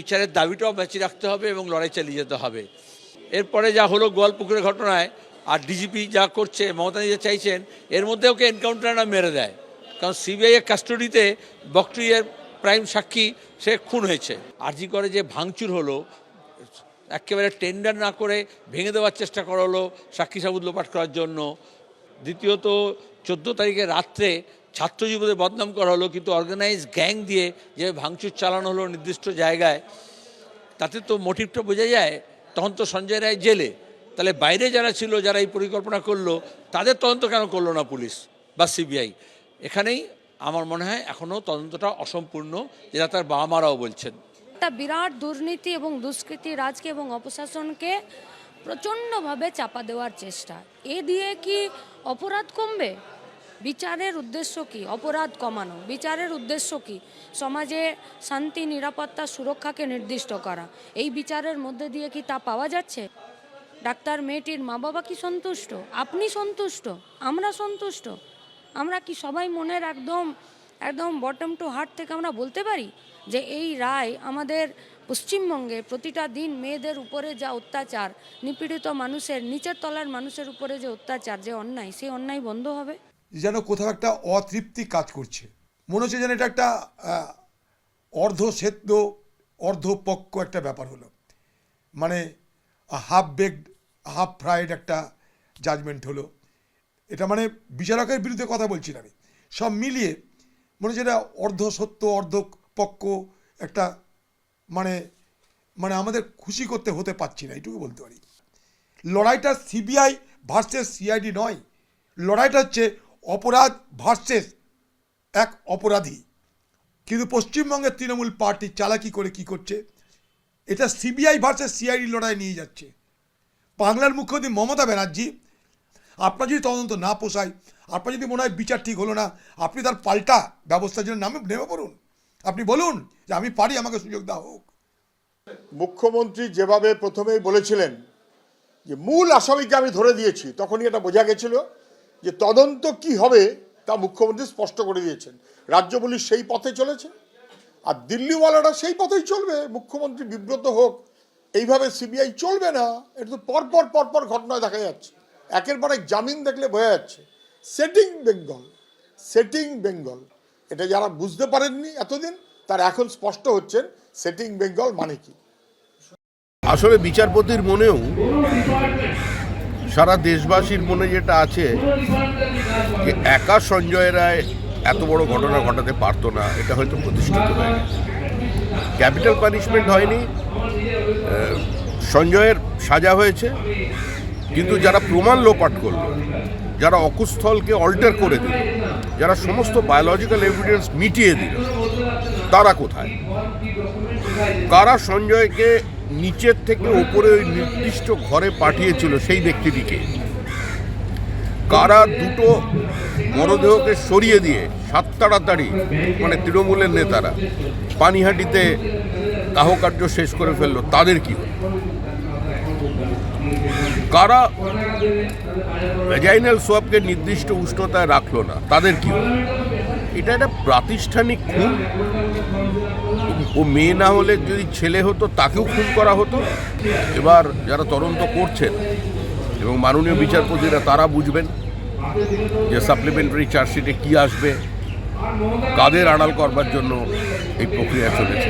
বিচারের দাবিটাও বাঁচিয়ে রাখতে হবে এবং লড়াই চালিয়ে যেতে হবে। এরপরে যা হলো গোয়ালপুকুরের ঘটনায়, আর ডিজিপি যা করছে, মমতা নিজে চাইছেন, এর মধ্যে ওকে এনকাউন্টার না মেরে দেয়। কারণ সিবিআই এর কাস্টডিতে বকট্রিয়ের প্রাইম সাক্ষী, সে খুন হয়েছে। আরজি করে যে ভাঙচুর হলো, একেবারে টেন্ডার না করে ভেঙে দেওয়ার চেষ্টা করা হলো সাক্ষী সাবুদ লোপাট করার জন্য। দ্বিতীয়ত, চোদ্দ তারিখে রাত্রে ছাত্র বদনাম করা হলো, কিন্তু অর্গানাইজ গ্যাং দিয়ে যে ভাঙচুর চালানো হলো নির্দিষ্ট জায়গায়, তাতে তো মোটিভটা বোঝা যায়, তখন তো সঞ্জয় রায় জেলে। তাহলে বাইরে যারা ছিল, যারা এই পরিকল্পনা করল, তাদের তদন্ত কেন করল না পুলিশ বা সিবিআই এখানেই আমার মনে হয় এখনও তদন্তটা অসম্পূর্ণ, যেটা তার বাবা মারাও বলছেন। একটা বিরাট দুর্নীতি এবং দুষ্কৃতি রাজকে এবং অপশাসনকে প্রচণ্ডভাবে চাপা দেওয়ার চেষ্টা। এ দিয়ে কি অপরাধ কমবে? বিচারের উদ্দেশ্য কি? অপরাধ কমানো। বিচারের উদ্দেশ্য কি? সমাজে শান্তি, নিরাপত্তা, সুরক্ষাকে নির্দিষ্ট করা। এই বিচারের মধ্যে দিয়ে কি তা পাওয়া যাচ্ছে? ডাক্তার মেয়েটির মা বাবা কি সন্তুষ্ট? আপনি সন্তুষ্ট? আমরা সন্তুষ্ট? আমরা কি সবাই মনের একদম একদম বটম টু হার্ট থেকে আমরা বলতে পারি যে এই রায় আমাদের পশ্চিমবঙ্গে প্রতিটা দিন মেয়েদের উপরে যা অত্যাচার, নিপীড়িত মানুষের, নিচের তলার মানুষের উপরে যে অত্যাচার, যে অন্যায়, সেই অন্যায় বন্ধ হবে? যেন কোথাও একটা অতৃপ্তি কাজ করছে। মনে হচ্ছে যেন এটা একটা অর্ধ সেদ্ধ অর্ধপক্ক একটা ব্যাপার হলো। মানে হাফ বেকড হাফ ফ্রাইড একটা জাজমেন্ট হলো। এটা মানে বিচারকের বিরুদ্ধে কথা বলছি আমি। সব মিলিয়ে মনে হচ্ছে এটা অর্ধ সত্য অর্ধ পক্ক একটা মানে মানে আমাদের খুশি করতে হতে পারছি না, এইটুকু বলতে পারি। লড়াইটা সিবিআই ভার্সেস সিআইডি নয়। লড়াইটা হচ্ছে অপরাধ ভার্সেস এক অপরাধী। কিন্তু পশ্চিমবঙ্গের তৃণমূল পার্টি চালাকি করে কি করছে? এটা সিবিআই ভার্সেস সিআইডি লড়াই নিয়ে যাচ্ছে। বাংলার মুখ্যমন্ত্রী মমতা ব্যানার্জি, আপনার যদি তদন্ত না পোষায়, আপনার যদি মনে হয় বিচার ঠিক হলো না, আপনি তার পাল্টা ব্যবস্থার জন্য নামে নেমে পড়ুন। আপনি বলুন যে আমি পারি, আমাকে সুযোগ দেওয়া হোক। মুখ্যমন্ত্রী যেভাবে প্রথমেই বলেছিলেন যে মূল আসামিকে আমি ধরে দিয়েছি, তখনই এটা বোঝা গেছিল যে তদন্ত কি হবে তা মুখ্যমন্ত্রী স্পষ্ট করে দিয়েছেন। রাজ্য পুলিশ সেই পথে চলেছে আর দিল্লিওয়ালারা সেই পথেই চলবে। মুখ্যমন্ত্রী বিব্রত হোক, এইভাবে সিবিআই চলবে না, এটা তো পরপর পরপর ঘটনায় দেখা যাচ্ছে। একের পর এক জামিন দেখলে বোঝা যাচ্ছে, সেটিং বেঙ্গল সেটিং বেঙ্গল। এটা যারা বুঝতে পারেননি এতদিন, তার এখন স্পষ্ট হচ্ছেন, সেটিং বেঙ্গল মানে কি। আসলে বিচারপতির মনেও সারা দেশবাসীর মনে যেটা আছে যে একা সঞ্জয় রায় এত বড় ঘটনা ঘটাতে পারতো না, এটা হয়তো প্রতিষ্ঠিত হয়ে গেছে ক্যাপিটাল পানিশমেন্ট হয়নি সঞ্জয়ের সাজা হয়েছে, কিন্তু যারা প্রমাণ লোপাট করল, যারা অকুস্থলকে অল্টার করে দিল, যারা সমস্ত বায়োলজিক্যাল এভিডেন্স মিটিয়ে দিল, তারা কোথায়? কারা সঞ্জয়কে নিচের থেকে ওপরে ওই নির্দিষ্ট ঘরে পাঠিয়েছিল সেই ব্যক্তিটিকে কারা দুটো মরদেহকে সরিয়ে দিয়ে সাত তাড়াতাড়ি মানে তৃণমূলের নেতারা, পানিহাটিতে কাহকার্য শেষ করে ফেলল, তাদের কি? কারা ভ্যাজাইনাল সোয়াবকে নির্দিষ্ট উষ্ণতায় রাখল না, তাদের কি? এটা একটা প্রাতিষ্ঠানিক খুন। ও মেয়ে না হলে যদি ছেলে হতো, তাকেও খুন করা হতো। এবার যারা তদন্ত করছেন এবং মাননীয় বিচারপতিরা, তারা বুঝবেন যে সাপ্লিমেন্টারি চার্জশিটে কী আসবে, কাদের আড়াল করবার জন্য এই প্রক্রিয়া চলেছে।